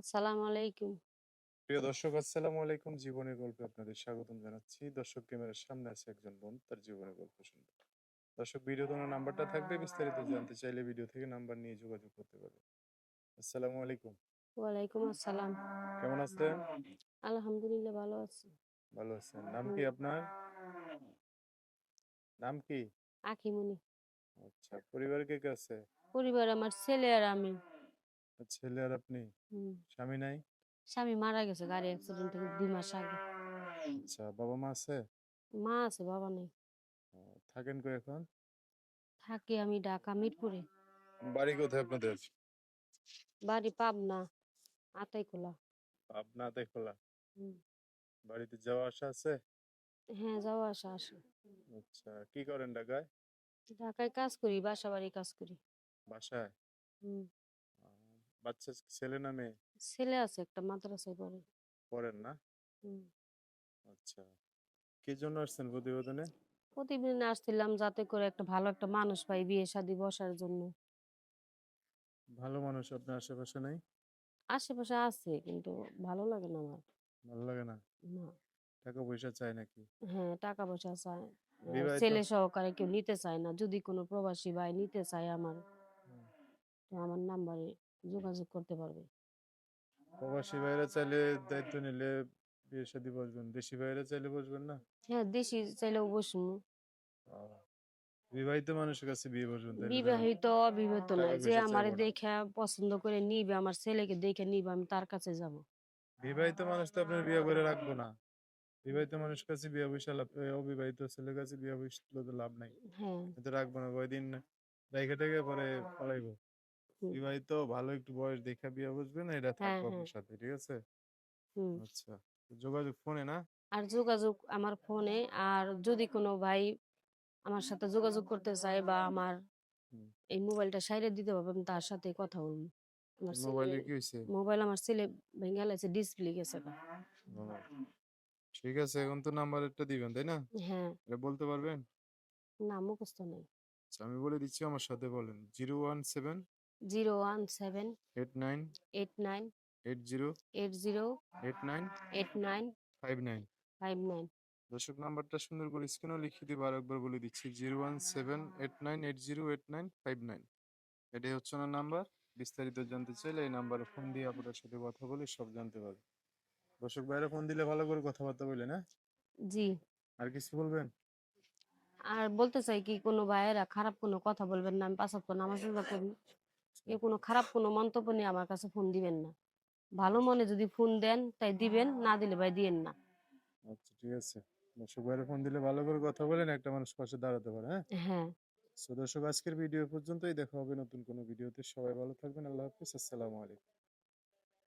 আসসালামু আলাইকুম। প্রিয় দর্শক আসসালামু আলাইকুম। জীবনের গল্পে আপনাদের স্বাগতম জানাচ্ছি। দর্শক ক্যামেরার সামনে আছে একজন বোন তার জীবনের গল্প শুনবে। দর্শক ভিডিও তোমার নাম্বারটা থাকবে। বিস্তারিত জানতে চাইলে ভিডিও থেকে নাম্বার নিয়ে যোগাযোগ করতে পারবে আসসালামু আলাইকুম। ওয়ালাইকুম আসসালাম। কেমন আছেন? আলহামদুলিল্লাহ ভালো আছি। ভালো আছেন। নাম কি আপনার? নাম কি? আখিমুনি। আচ্ছা পরিবারে কে কে আছে পরিবার আমার ছেলে আর আমি। ছেলে আর আপনি। স্বামী নাই স্বামী মারা গেছে গাড়ি অ্যাক্সিডেন্টে দুই মাস আগে। আচ্ছা বাবা মা আছে মা আছে বাবা নেই। থাকেন কই এখন থাকি আমি ঢাকা মিরপুরে। বাড়ি কোথায় আপনাদের বাড়ি পাবনা আতাইকুলা। খোলা হুম। বাড়িতে যাওয়া আসা আছে হ্যাঁ যাওয়া আসা আসে। আচ্ছা কি করেন ঢাকায় ঢাকায় কাজ করি বাসা বাড়ি কাজ করি। বাসায় হুম। বাচ্চা ছেলে না মেয়ে? ছেলে আছে একটা মাদ্রাসায় পড়ে। পড়েন না? আচ্ছা। কি জন্য আসছেন প্রতিবেদনে? প্রতিদিন আসছিলাম যাতে করে একটা ভালো একটা মানুষ পাই বিয়ে শাদী বসার জন্য। ভালো মানুষ আপনার আশেপাশে নাই? আশেপাশে আছে কিন্তু ভালো লাগে না আমার। ভালো লাগে না? না। টাকা পয়সা চায় নাকি? হ্যাঁ টাকা পয়সা চায় ছেলে সহকারে কেউ নিতে চায় না যদি কোনো প্রবাসী ভাই নিতে চায় আমার। তো আমার নাম্বারে যোগাযোগ করতে পারবে। প্রবাসী বাইরে চাইলে দায়িত্ব নিলে বিয়ে শাদী বসবেন দেশি বাইরে চাইলে বসবেন না? হ্যাঁ দেশি চাইলেও বসবো। বিবাহিত মানুষের কাছে বিয়ে বসবেন বিবাহিত অবিবাহিত টাকা যে পয়সা আমারে চাইব না। দেখে পছন্দ করে নিবে আমার ছেলেকে দেখে নিবে আমি তার কাছে যাব। বিবাহিত মানুষ তো আপনার বিয়ে করে রাখব না। বিবাহিত মানুষ কাছে বিয়ে বসে লাভ এ, অবিবাহিত ছেলের কাছে বিয়ে বসলে তো লাভ নাই। হ্যাঁ। এতে রাখব না কয়দিন রেখে টেকে পরে পালাইবো। বিবাহিত ভালো একটু বয়স দেখে বিয়ে বসবেন এটা হ্যাঁ, থাকব হ্যাঁ। আপনার সাথে ঠিক আছে? আচ্ছা যোগাযোগ ফোনে না? আর যোগাযোগ আমার ফোনে আর যদি কোনো ভাই আমার সাথে যোগাযোগ করতে চায় বা আমার এই মোবাইলটা সাইরে দিতে পারবে আমি তার সাথে কথা বলব। আমার মোবাইলে কি হয়েছে মোবাইল আমার ছেলে ভেঙে গেছে ডিসপ্লে গেছে। ঠিক আছে এখন তো নাম্বার একটা দিবেন তাই না? হ্যাঁ। এটা বলতে পারবেন? না মুখস্থ নেই। আচ্ছা, আমি বলে দিচ্ছি আমার সাথে বলেন zero one seven zero one seven eight nine eight nine eight zero eight zero eight nine eight nine five nine five nine দর্শক নাম্বারটা সুন্দর করে স্ক্রিনেও লিখে দিব আর একবার বলে দিচ্ছি zero one seven eight nine eight zero eight nine five nine এটাই হচ্ছে না নাম্বার। বিস্তারিত জানতে চাইলে এই নাম্বারে ফোন দিয়ে আপনার সাথে কথা বলে সব জানতে পারবে দর্শক বাইরে ফোন দিলে ভালো করে কথাবার্তা বললেন হ্যাঁ? জি। আর কিছু বলবেন? আর বলতে চাই কি কোনো ভাইয়েরা খারাপ কোনো কথা বলবেন না আমি পাঁচ নামাজ করি। এ কোনো খারাপ কোনো মন্তব্য নিয়ে আমার কাছে ফোন দিবেন না। ভালো মনে যদি ফোন দেন তাই দিবেন না দিলে ভাই দিয়েন না। আচ্ছা ঠিক আছে। দর্শক ফোন দিলে ভালো করে কথা বলেন একটা মানুষ পাশে দাঁড়াতে পারে হ্যাঁ? হ্যাঁ। সো দর্শক আজকের ভিডিও পর্যন্তই। দেখা হবে নতুন কোনো ভিডিওতে। সবাই ভালো থাকবেন। আল্লাহ হাফিজ। আসসালামু আলাইকুম।